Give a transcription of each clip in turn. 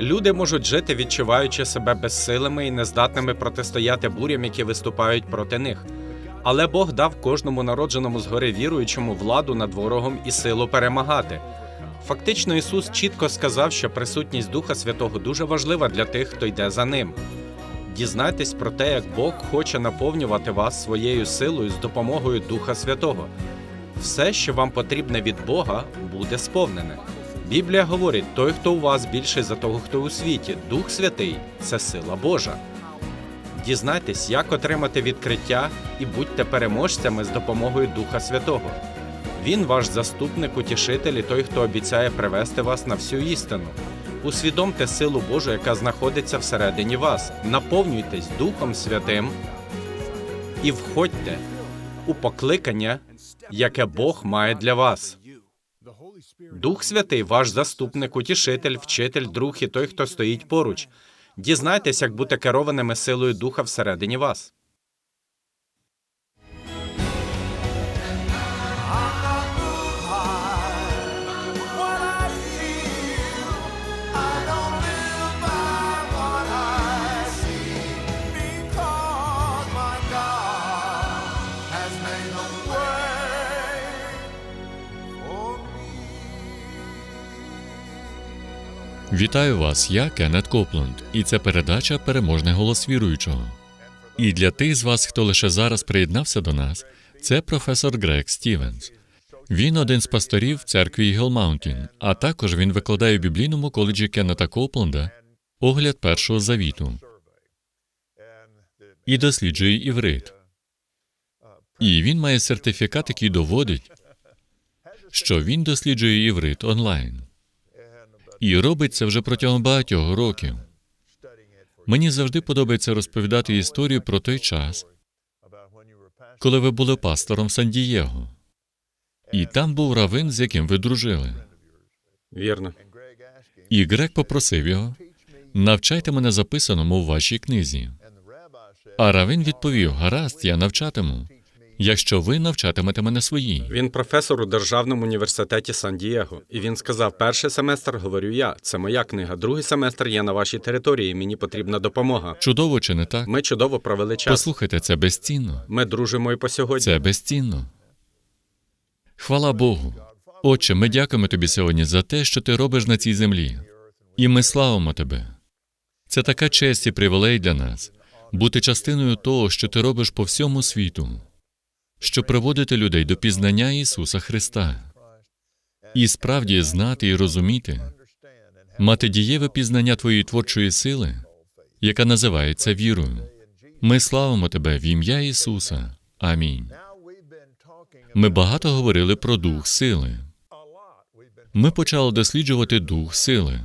Люди можуть жити, відчуваючи себе безсилими і нездатними протистояти бурям, які виступають проти них. Але Бог дав кожному народженому згори віруючому владу над ворогом і силу перемагати. Фактично, Ісус чітко сказав, що присутність Духа Святого дуже важлива для тих, хто йде за ним. Дізнайтесь про те, як Бог хоче наповнювати вас своєю силою з допомогою Духа Святого. Все, що вам потрібне від Бога, буде сповнене. Біблія говорить: той, хто у вас більший за того, хто у світі, Дух Святий це сила Божа. Дізнайтесь, як отримати відкриття і будьте переможцями з допомогою Духа Святого. Він ваш заступник, утішитель і той, хто обіцяє привести вас на всю істину. Усвідомте силу Божу, яка знаходиться всередині вас. Наповнюйтесь Духом Святим і входьте у покликання, яке Бог має для вас. Дух Святий, ваш заступник, утішитель, вчитель, друг і той, хто стоїть поруч. Дізнайтесь, як бути керованими силою Духа всередині вас. Вітаю вас, я Кеннет Копланд, і це передача Переможний голос віруючого. І для тих з вас, хто лише зараз приєднався до нас, це професор Грег Стівенс. Він один з пасторів церкви Ігл Маунтін, а також він викладає в біблійному коледжі Кеннета Копленда огляд першого завіту і досліджує іврит. І він має сертифікат, який доводить, що він досліджує іврит онлайн. І робить це вже протягом багатьох років. Мені завжди подобається розповідати історію про той час, коли ви були пастором Сан-Дієго. І там був равин, з яким ви дружили. Вірно. І Грек попросив його: навчайте мене записаному в вашій книзі. А равин відповів: Гаразд, я навчатиму, якщо ви навчатимете мене своїй. Він професор у Державному університеті Сан-Дієго. І він сказав: перший семестр говорю я, це моя книга. Другий семестр є на вашій території. Мені потрібна допомога. Чудово чи не так? Ми чудово провели час. Послухайте, це безцінно. Ми дружимо і по сьогодні. Це безцінно. Хвала Богу. Отче, ми дякуємо тобі сьогодні за те, що ти робиш на цій землі. І ми славимо тебе. Це така честь і привілей для нас бути частиною того, що ти робиш по всьому світу, щоб приводити людей до пізнання Ісуса Христа. І справді знати і розуміти, мати дієве пізнання твоєї творчої сили, яка називається вірою. Ми славимо тебе в ім'я Ісуса. Амінь. Ми багато говорили про дух сили. Ми почали досліджувати дух сили.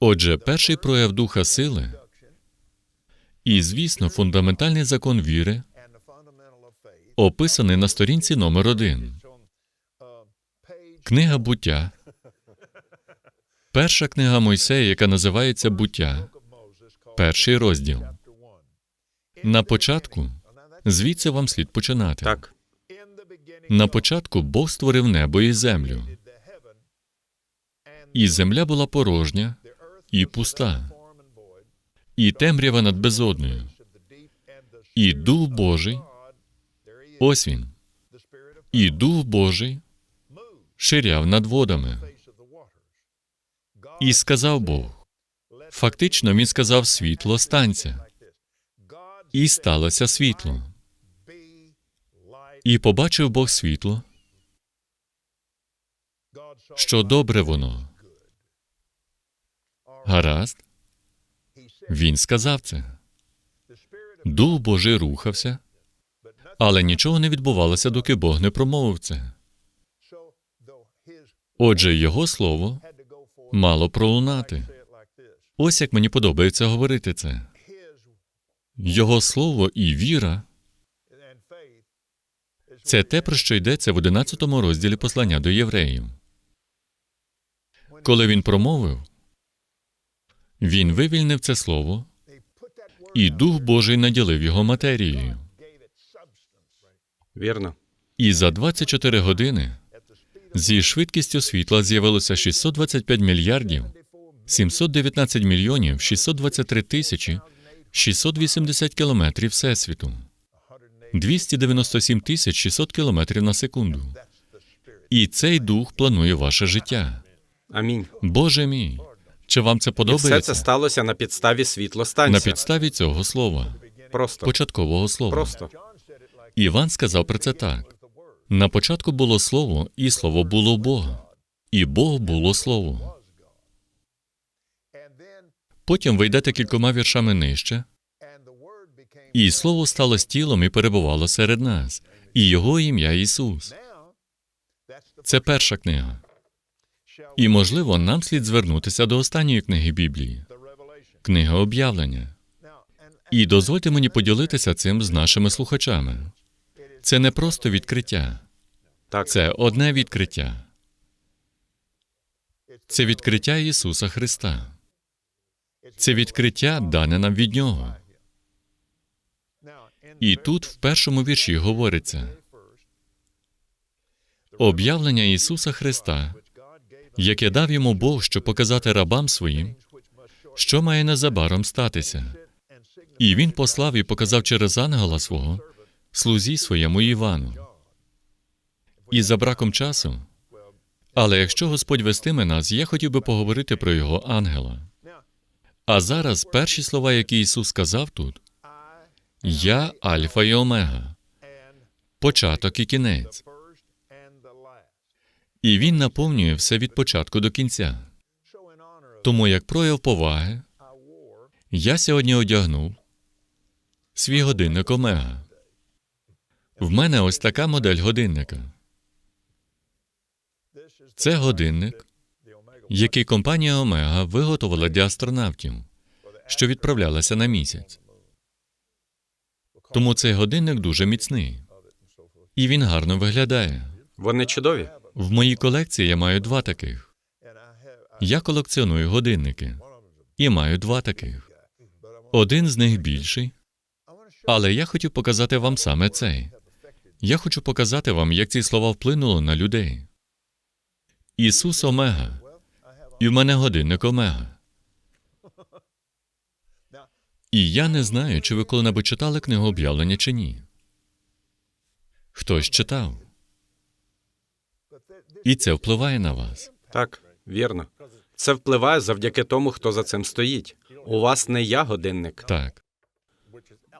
Отже, перший прояв духа сили і, звісно, фундаментальний закон віри описаний на сторінці номер один. Книга буття. Перша книга Мойсея, яка називається Буття. Перший розділ. На початку звідси вам слід починати. Так. На початку Бог створив небо і землю. І земля була порожня і пуста, і темрява над безодною. І Дух Божий, ось він, і Дух Божий ширяв над водами. І сказав Бог. Фактично, він сказав світло станця. І сталося світло. І побачив Бог світло, що добре воно. Гаразд. Він сказав це. Дух Божий рухався, але нічого не відбувалося, доки Бог не промовив це. Отже, його слово мало пролунати. Ось як мені подобається говорити це. Його слово і віра це те, про що йдеться в 11 розділі послання до євреїв. Коли він промовив, він вивільнив це слово, і Дух Божий наділив його матерією. Вірно. І за 24 години Зі швидкістю світла з'явилося 625 мільярдів, 719 мільйонів 623 тисячі 680 кілометрів Всесвіту, 297 тисяч 600 кілометрів на секунду. І цей дух планує ваше життя. Амінь. Боже мій, чи вам це І все подобається? це сталося на підставі світлостанція. На підставі цього слова, Просто. початкового слова. Просто. Іван сказав про це так: на початку було слово, і слово було Бога, і Бог було слово. Потім ви йдете кількома віршами нижче, і слово стало тілом і перебувало серед нас, і його ім'я Ісус. Це перша книга. І, можливо, нам слід звернутися до останньої книги Біблії, книга об'явлення. І дозвольте мені поділитися цим з нашими слухачами. Це не просто відкриття, Так. це одне відкриття. Це відкриття Ісуса Христа. Це відкриття дане нам від Нього. І тут в першому вірші говориться об'явлення Ісуса Христа, яке дав йому Бог, щоб показати рабам своїм, що має незабаром статися. І він послав і показав через ангела свого слузі своєму Івану. І за браком часу. Але якщо Господь вестиме нас, я хотів би поговорити про його ангела. А зараз перші слова, які Ісус сказав тут: Я Альфа і Омега, початок і кінець. І він наповнює все від початку до кінця. Тому, як прояв поваги, я сьогодні одягнув свій годинник Омега. В мене ось така модель годинника. Це годинник, який компанія Омега виготовила для астронавтів, що відправлялися на місяць. Тому цей годинник дуже міцний. І він гарно виглядає. Вони чудові. В моїй колекції я маю два таких. Я колекціоную годинники і маю два таких. Один з них більший, але я хотів показати вам саме цей. Я хочу показати вам, як ці слова вплинули на людей. Ісус Омега, і в мене годинник Омега. І я не знаю, чи ви коли-небудь читали книгу об'явлення чи ні. Хтось читав. І це впливає на вас. Так, вірно. Це впливає завдяки тому, хто за цим стоїть. У вас не я годинник, Так,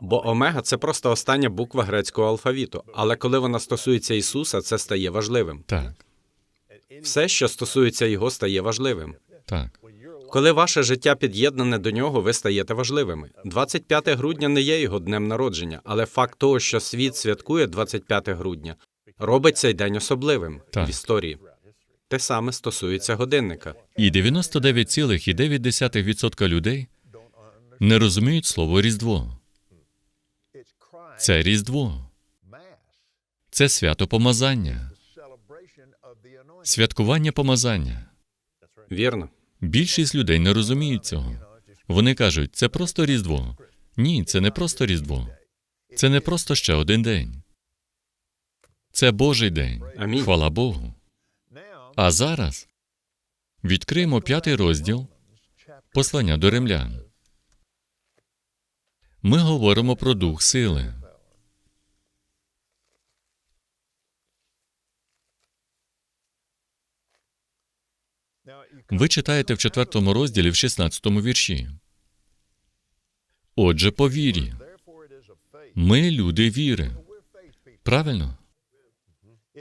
бо омега це просто остання буква грецького алфавіту. Але коли вона стосується Ісуса, це стає важливим. так, Все, що стосується його, стає важливим. так. Коли ваше життя під'єднане до нього, ви стаєте важливими. 25 грудня не є його днем народження, але факт того, що світ святкує 25 грудня, робить цей день особливим Так. в історії. Те саме стосується годинника. І 99,9% людей не розуміють слово Різдво. Це Різдво. Це свято помазання, святкування помазання. Вірно. Більшість людей не розуміють цього. Вони кажуть, це просто Різдво. Ні, це не просто Різдво. Це не просто ще один день. Це Божий день. Амінь. Хвала Богу. А зараз відкриємо п'ятий розділ послання до римлян. Ми говоримо про дух сили. Ви читаєте в четвертому розділі в 16 вірші. Отже, по вірі. Ми люди віри. Правильно?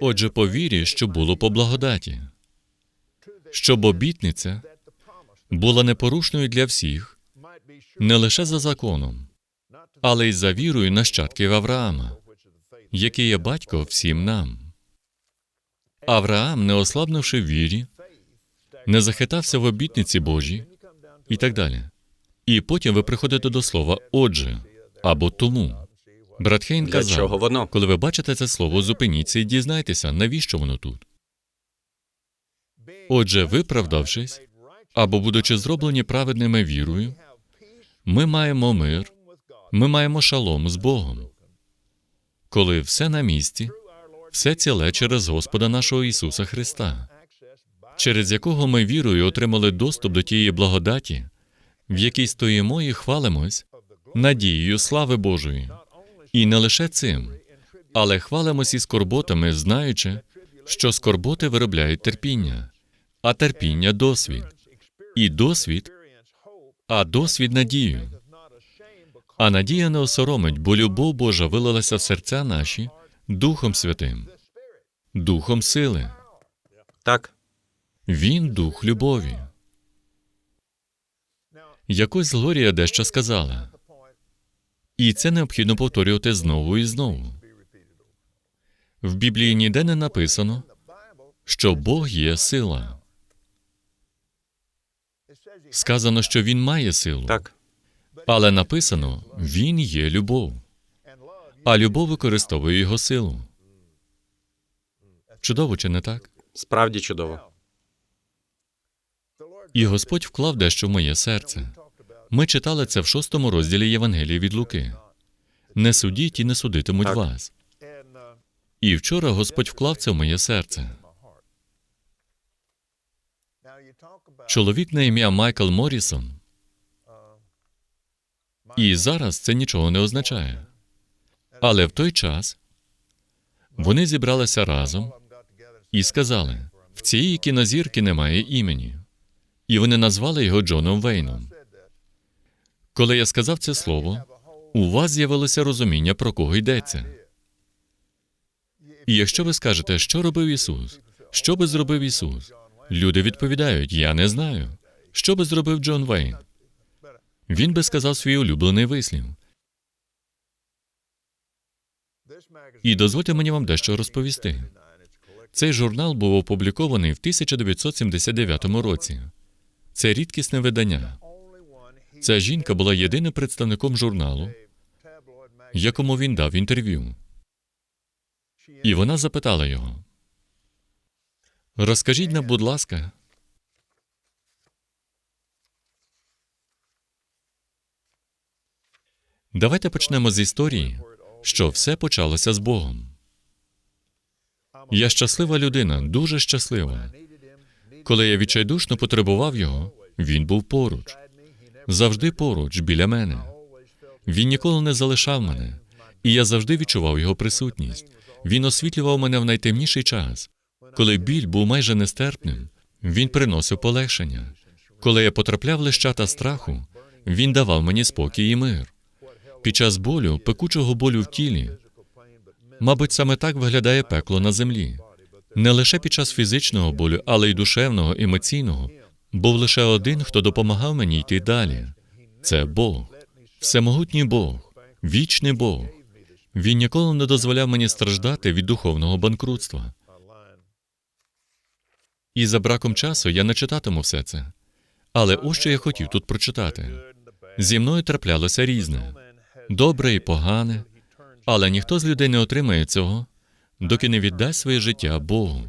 Отже, по вірі, що було по благодаті, щоб обітниця була непорушною для всіх, не лише за законом, але й за вірою нащадків Авраама, який є батько всім нам. Авраам, не ослабнувши вірі, не захитався в обітниці Божій і так далі. І потім ви приходите до слова отже або тому. Брат Хейн Для казав, чого воно? коли ви бачите це слово, зупиніться і дізнайтеся, навіщо воно тут. Отже, виправдавшись або будучи зроблені праведними вірою, ми маємо мир, ми маємо шалом з Богом. Коли все на місці, Все ціле через Господа нашого Ісуса Христа, через якого ми вірою отримали доступ до тієї благодаті, в якій стоїмо і хвалимось надією слави Божої. І не лише цим, але хвалимось і скорботами, знаючи, що скорботи виробляють терпіння, а терпіння досвід, і досвід, а досвід надію. А надія не осоромить, бо любов Божа вилилася в серця наші Духом Святим, Духом сили. Так, Він дух любові. Якось Глорія дещо сказала. І це необхідно повторювати знову і знову. В Біблії ніде не написано, що Бог є сила. Сказано, що Він має силу, так, але написано Він є любов, а любов використовує його силу. Чудово, чи не так? справді чудово. І Господь вклав дещо в моє серце. Ми читали це в шостому розділі Євангелії від Луки. Не судіть і не судитимуть Так. вас. І вчора Господь вклав це в моє серце. Чоловік на ім'я Майкл Морісон. І зараз це нічого не означає. Але в той час вони зібралися разом і сказали: в цієї кінозірки немає імені. І вони назвали його Джоном Вейном. Коли я сказав це слово, у вас з'явилося розуміння, про кого йдеться. І якщо ви скажете, що робив Ісус, що би зробив Ісус, люди відповідають: Я не знаю. Що би зробив Джон Вейн? Він би сказав свій улюблений вислів. І дозвольте мені вам дещо розповісти. Цей журнал був опублікований в 1979 році. Це рідкісне видання. Ця жінка була єдиним представником журналу, якому він дав інтерв'ю. І вона запитала його: Розкажіть нам, будь ласка, давайте почнемо з історії, що все почалося з Богом. Я щаслива людина, дуже щаслива. Коли я відчайдушно потребував його, він був поруч, завжди поруч, біля мене. Він ніколи не залишав мене, і я завжди відчував його присутність. Він освітлював мене в найтемніший час. Коли біль був майже нестерпним, він приносив полегшення. Коли я потрапляв в лищата страху, він давав мені спокій і мир. Під час болю, пекучого болю в тілі, мабуть, саме так виглядає пекло на землі. Не лише під час фізичного болю, але й душевного, емоційного. Був лише один, хто допомагав мені йти далі. Це Бог, всемогутній Бог, вічний Бог. Він ніколи не дозволяв мені страждати від духовного банкрутства. І за браком часу я не читатиму все це. Але ось що я хотів тут прочитати. Зі мною траплялося різне, добре і погане, але ніхто з людей не отримає цього, доки не віддасть своє життя Богу.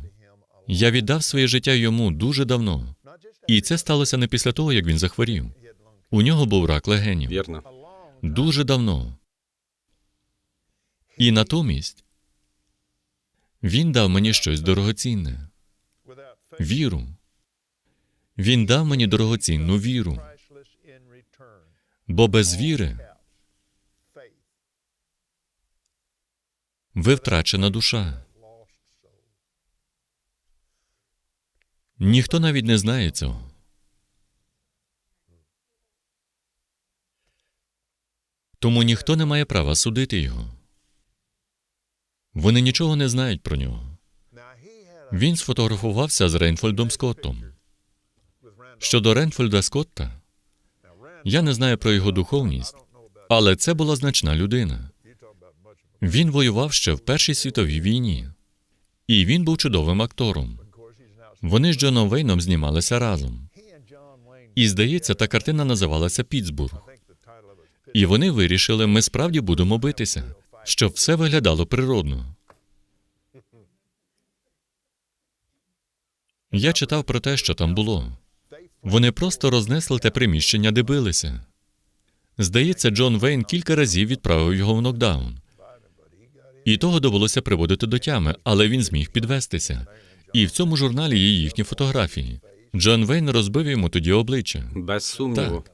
Я віддав своє життя йому дуже давно, і це сталося не після того, як він захворів. У нього був рак легенів Вірно. дуже давно. І натомість він дав мені щось дорогоцінне віру. Він дав мені дорогоцінну віру, бо без віри ви втрачена душа. Ніхто навіть не знає цього. Тому ніхто не має права судити його. Вони нічого не знають про нього. Він сфотографувався з Рейнфольдом Скоттом. Щодо Рейнфольда Скотта, я не знаю про його духовність, але це була значна людина. Він воював ще в Першій світовій війні, і він був чудовим актором. Вони з Джоном Вейном знімалися разом. І здається, та картина називалася Пітсбург. І вони вирішили, ми справді будемо битися, щоб все виглядало природно. Я читав про те, що там було. Вони просто рознесли те приміщення, де билися. Здається, Джон Вейн кілька разів відправив його в нокдаун. І того довелося приводити до тями, але він зміг підвестися. І в цьому журналі є їхні фотографії. Джон Вейн розбив йому тоді обличчя. Без сумніву. Так.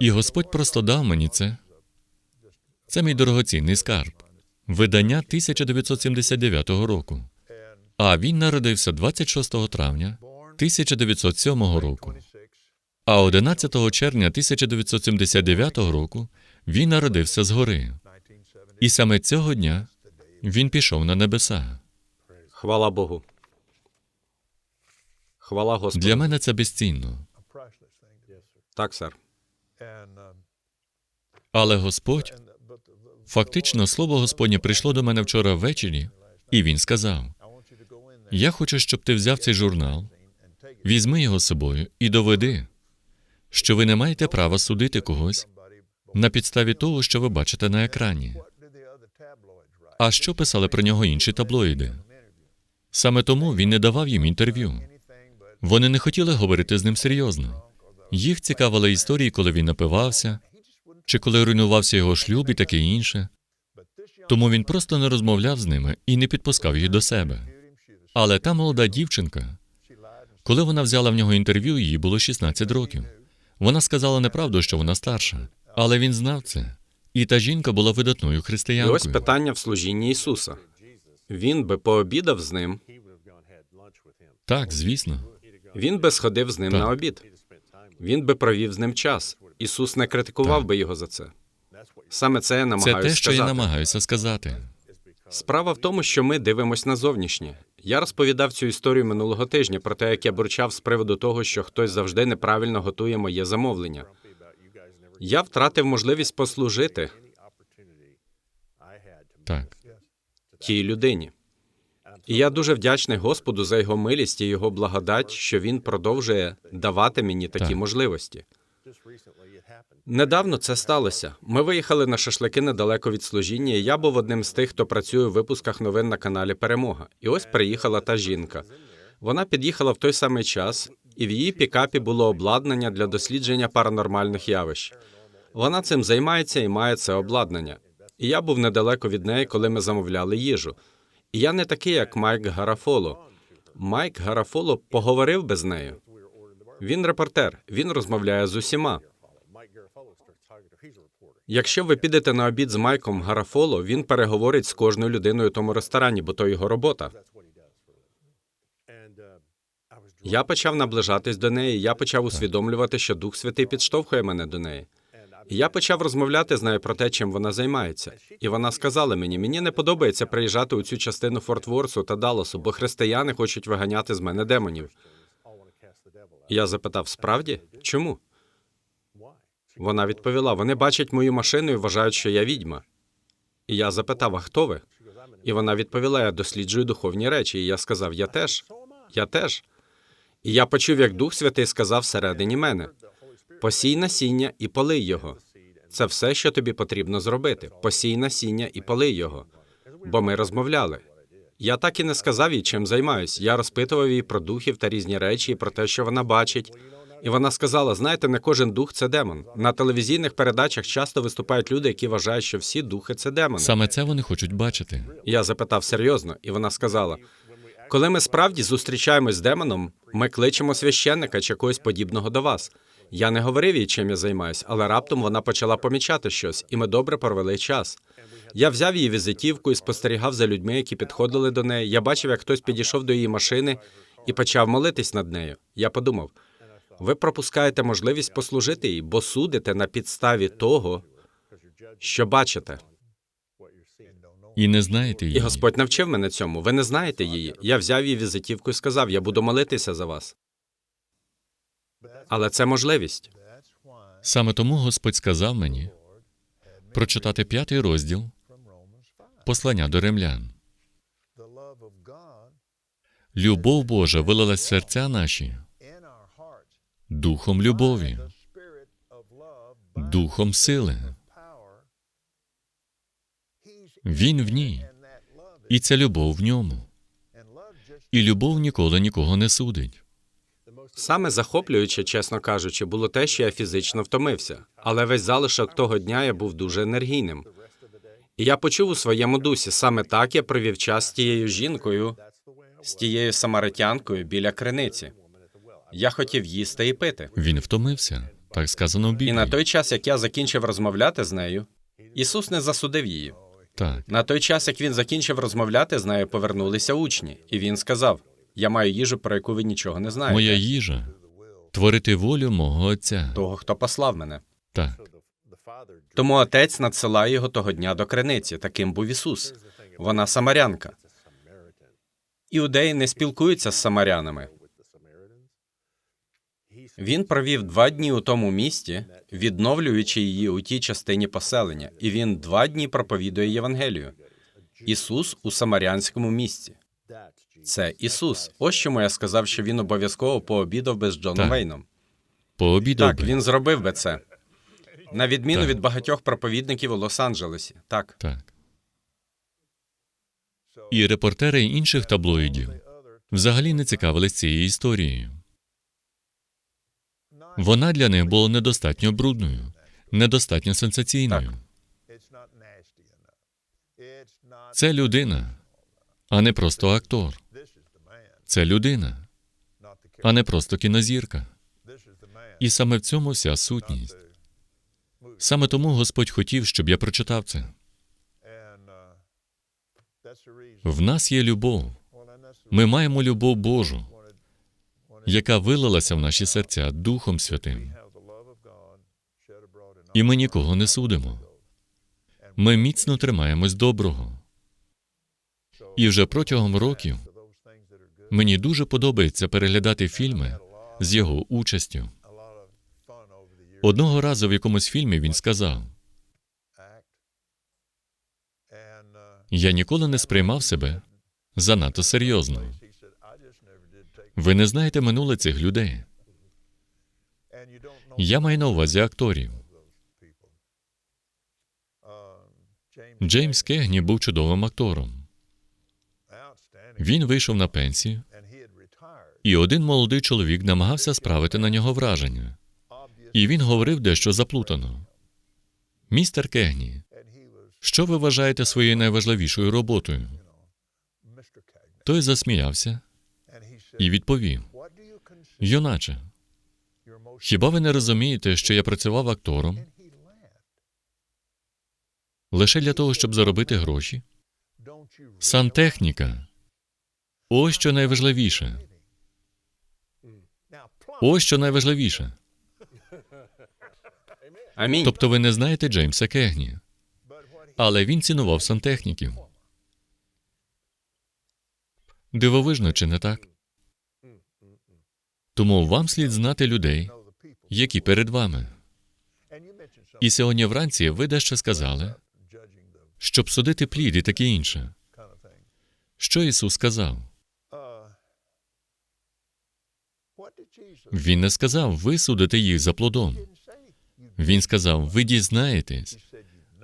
І Господь просто дав мені це. Це мій дорогоцінний скарб. Видання 1979 року. А він народився 26 травня 1907 року. А 11 червня 1979 року він народився згори. І саме цього дня він пішов на небеса. Хвала Богу. Хвала Господу. Для мене це безцінно. Так, сер. Але Господь, фактично, слово Господнє прийшло до мене вчора ввечері, і він сказав: Я хочу, щоб ти взяв цей журнал, візьми його з собою і доведи, що ви не маєте права судити когось на підставі того, що ви бачите на екрані. А що писали про нього інші таблоїди? Саме тому він не давав їм інтерв'ю. Вони не хотіли говорити з ним серйозно. Їх цікавили історії, коли він напивався, чи коли руйнувався його шлюб і таке інше. Тому він просто не розмовляв з ними і не підпускав їх до себе. Але та молода дівчинка, коли вона взяла в нього інтерв'ю, їй було 16 років. Вона сказала неправду, що вона старша, але він знав це. І та жінка була видатною І ось питання в служінні Ісуса. Він би пообідав з ним, Так, звісно. він би сходив з ним Так. на обід. Він би провів з ним час. Ісус не критикував Так. би його за це. Саме це я Це намагаюся те, що сказати. я намагаюся сказати. Справа в тому, що ми дивимось на зовнішнє. Я розповідав цю історію минулого тижня про те, як я бурчав з приводу того, що хтось завжди неправильно готує моє замовлення. Я втратив можливість послужити Так. тій людині. І я дуже вдячний Господу за його милість і його благодать, що він продовжує давати мені такі Так. можливості. Недавно це сталося. Ми виїхали на шашлики недалеко від служіння. і Я був одним з тих, хто працює у випусках новин на каналі Перемога. І ось приїхала та жінка. Вона під'їхала в той самий час, і в її пікапі було обладнання для дослідження паранормальних явищ. Вона цим займається і має це обладнання. І я був недалеко від неї, коли ми замовляли їжу. І я не такий, як Майк Гарафоло. Майк Гарафоло поговорив би з нею. Він репортер, він розмовляє з усіма. Якщо ви підете на обід з Майком Гарафоло, він переговорить з кожною людиною у тому ресторані, бо то його робота. Я почав наближатись до неї, я почав усвідомлювати, що Дух Святий підштовхує мене до неї. Я почав розмовляти з нею про те, чим вона займається. І вона сказала мені: мені не подобається приїжджати у цю частину Форт Ворсу та Далласу, бо християни хочуть виганяти з мене демонів. Я запитав: справді? Чому? Вона відповіла: вони бачать мою машину і вважають, що я відьма. І я запитав: а хто ви? І вона відповіла: я досліджую духовні речі. І я сказав: Я теж, я теж. І я почув, як Дух Святий сказав всередині мене: посій насіння і полий його. Це все, що тобі потрібно зробити. Посій насіння і полий його. Бо ми розмовляли. Я так і не сказав їй, чим займаюсь. Я розпитував її про духів та різні речі, і про те, що вона бачить. І вона сказала: знаєте, не кожен дух це демон. На телевізійних передачах часто виступають люди, які вважають, що всі духи це демони. Саме це вони хочуть бачити. Я запитав серйозно, і вона сказала: коли ми справді зустрічаємось з демоном, ми кличемо священника чи когось подібного до вас. Я не говорив їй, чим я займаюсь, але раптом вона почала помічати щось, і ми добре провели час. Я взяв її візитівку і спостерігав за людьми, які підходили до неї. Я бачив, як хтось підійшов до її машини і почав молитись над нею. Я подумав: ви пропускаєте можливість послужити їй, бо судите на підставі того, що бачите. І не знаєте І. Господь навчив мене цьому. Ви не знаєте її. Я взяв її візитівку і сказав: я буду молитися за вас. Але це можливість. Саме тому Господь сказав мені прочитати п'ятий розділ послання до римлян. Любов Божа вилилась в серця наші духом любові, духом сили. Він в ній, і ця любов в ньому. І любов ніколи нікого не судить. Саме захоплююче, чесно кажучи, було те, що я фізично втомився, але весь залишок того дня я був дуже енергійним. І я почув у своєму дусі, саме так я провів час з тією жінкою, з тією самаритянкою біля криниці. Я хотів їсти і пити. Він втомився. Так сказано в І на той час, як я закінчив розмовляти з нею, Ісус не засудив її. Так. На той час, як він закінчив розмовляти з нею, повернулися учні, і він сказав: Я маю їжу, про яку ви нічого не знаєте. Моя їжа творити волю мого Отця. того, хто послав мене. Так. Тому отець надсилає його того дня до криниці. Таким був Ісус. Вона самарянка. Іудеї не спілкуються з самарянами. Він провів два дні у тому місті, відновлюючи її у тій частині поселення, і він два дні проповідує Євангелію. Ісус у самарянському місті. Це Ісус. Ось чому я сказав, що він обов'язково пообідав би з Джоном Так. Вейном. Пообідав Так, би. він зробив би це. На відміну Так. від багатьох проповідників у Лос-Анджелесі. Так. Так. І репортери інших таблоїдів взагалі не цікавились цією історією. Вона для них була недостатньо брудною, недостатньо сенсаційною. Це людина, а не просто актор. Це людина, а не просто кінозірка. І саме в цьому вся сутність. Саме тому Господь хотів, щоб я прочитав це. В нас є любов. Ми маємо любов Божу, яка вилилася в наші серця Духом Святим. І ми нікого не судимо. Ми міцно тримаємось доброго. І вже протягом років мені дуже подобається переглядати фільми з його участю. Одного разу в якомусь фільмі він сказав: Я ніколи не сприймав себе занадто серйозно. Ви не знаєте минуле цих людей. Я маю на увазі акторів. Джеймс Кегні був чудовим актором. Він вийшов на пенсію, і один молодий чоловік намагався справити на нього враження. І він говорив дещо заплутано. Містер Кегні, що ви вважаєте своєю найважливішою роботою? Той засміявся і відповів: Юначе, хіба ви не розумієте, що я працював актором лише для того, щоб заробити гроші? Сантехніка. Ось що найважливіше. Ось що найважливіше. Амінь. Тобто ви не знаєте Джеймса Кегні, але він цінував сантехніків. Дивовижно, чи не так? Тому вам слід знати людей, які перед вами. І сьогодні вранці ви дещо сказали, щоб судити плід і таке інше. Що Ісус сказав? Він не сказав, ви судите їх за плодом. Він сказав, ви дізнаєтесь,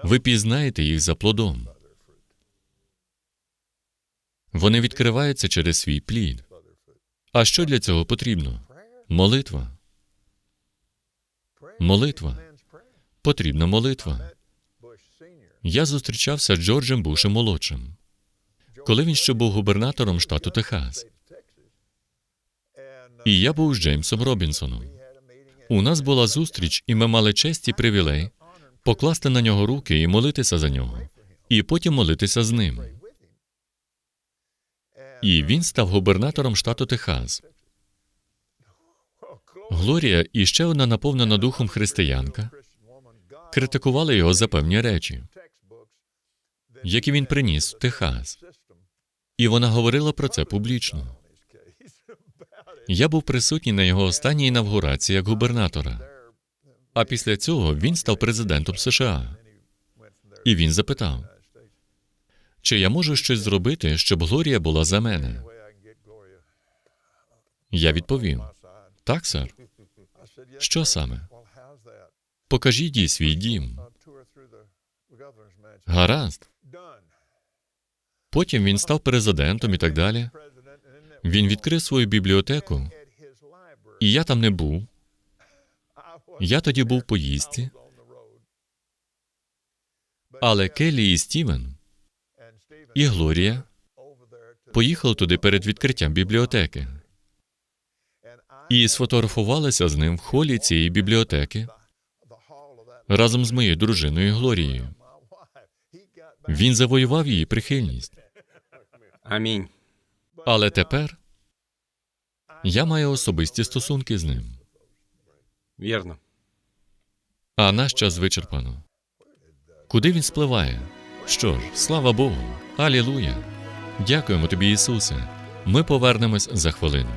ви пізнаєте їх за плодом. Вони відкриваються через свій плід. А що для цього потрібно? Молитва. Молитва. Потрібна молитва. Я зустрічався з Джорджем Бушем молодшим, коли він ще був губернатором штату Техас. І я був з Джеймсом Робінсоном. У нас була зустріч, і ми мали честь і привілей покласти на нього руки і молитися за нього, і потім молитися з ним. І він став губернатором штату Техас. Глорія і ще одна наповнена духом християнка критикували його за певні речі, які він приніс в Техас. І вона говорила про це публічно. Я був присутній на його останній інавгурації як губернатора. А після цього він став президентом США. І він запитав: чи я можу щось зробити, щоб Глорія була за мене? Я відповів: так, сер. Що саме? Покажіть їй свій дім. Гаразд. Потім він став президентом і так далі. Він відкрив свою бібліотеку І я там не був. Я тоді був по їзді, але Келлі і Стівен і Глорія поїхали туди перед відкриттям бібліотеки і сфотографувалися з ним в холі цієї бібліотеки разом з моєю дружиною Глорією. Він завоював її прихильність. Амінь. Але тепер я маю особисті стосунки з ним. Вірно. А наш час вичерпано. Куди він спливає? Що ж, слава Богу, Алілуя! Дякуємо тобі, Ісусе. Ми повернемось за хвилину.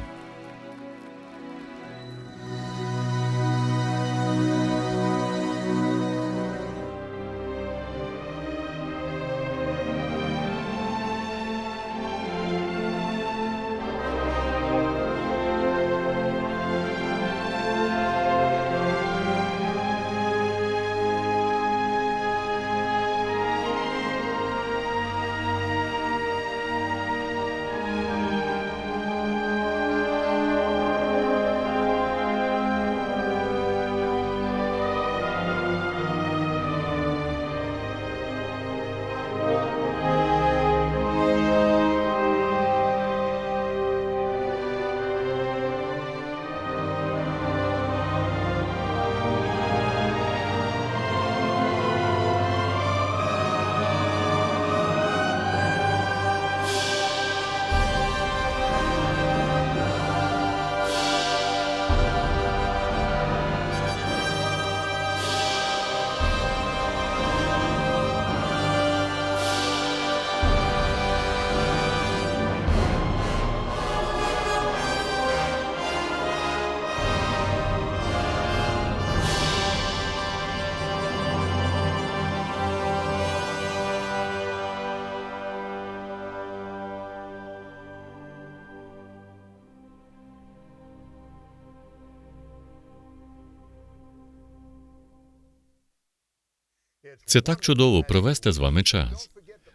Це так чудово провести з вами час.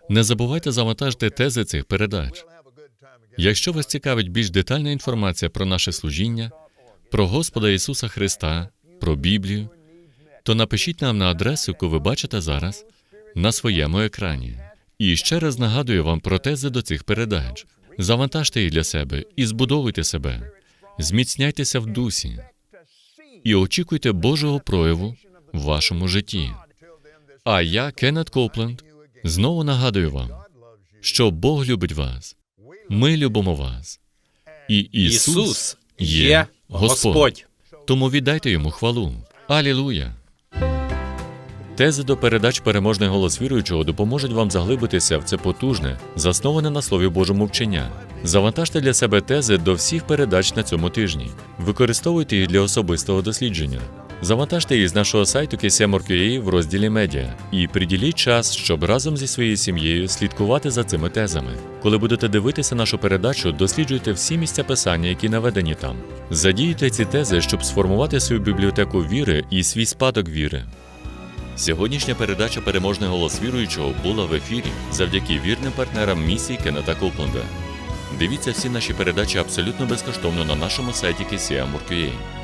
Не забувайте завантажити тези цих передач. Якщо вас цікавить більш детальна інформація про наше служіння, про Господа Ісуса Христа, про Біблію, то напишіть нам на адресу, яку ви бачите зараз на своєму екрані. І ще раз нагадую вам про тези до цих передач. Завантажте їх для себе і збудовуйте себе, зміцняйтеся в дусі і очікуйте Божого прояву в вашому житті. А я, Кеннет Копленд, знову нагадую вам, що Бог любить вас. Ми любимо вас. І Ісус, Ісус є Господь. Господь. Тому віддайте йому хвалу. Алілуя! Тези до передач переможний голос віруючого допоможуть вам заглибитися в це потужне, засноване на Слові Божому вчення. Завантажте для себе тези до всіх передач на цьому тижні. Використовуйте їх для особистого дослідження. Завантажте їх з нашого сайту KCM.org.ua в розділі Медіа і приділіть час, щоб разом зі своєю сім'єю слідкувати за цими тезами. Коли будете дивитися нашу передачу, досліджуйте всі місця писання, які наведені там. Задіюйте ці тези, щоб сформувати свою бібліотеку віри і свій спадок віри. Сьогоднішня передача Переможний голос віруючого була в ефірі завдяки вірним партнерам місії Кеннета Копленда. Дивіться всі наші передачі абсолютно безкоштовно на нашому сайті KCM.org.ua.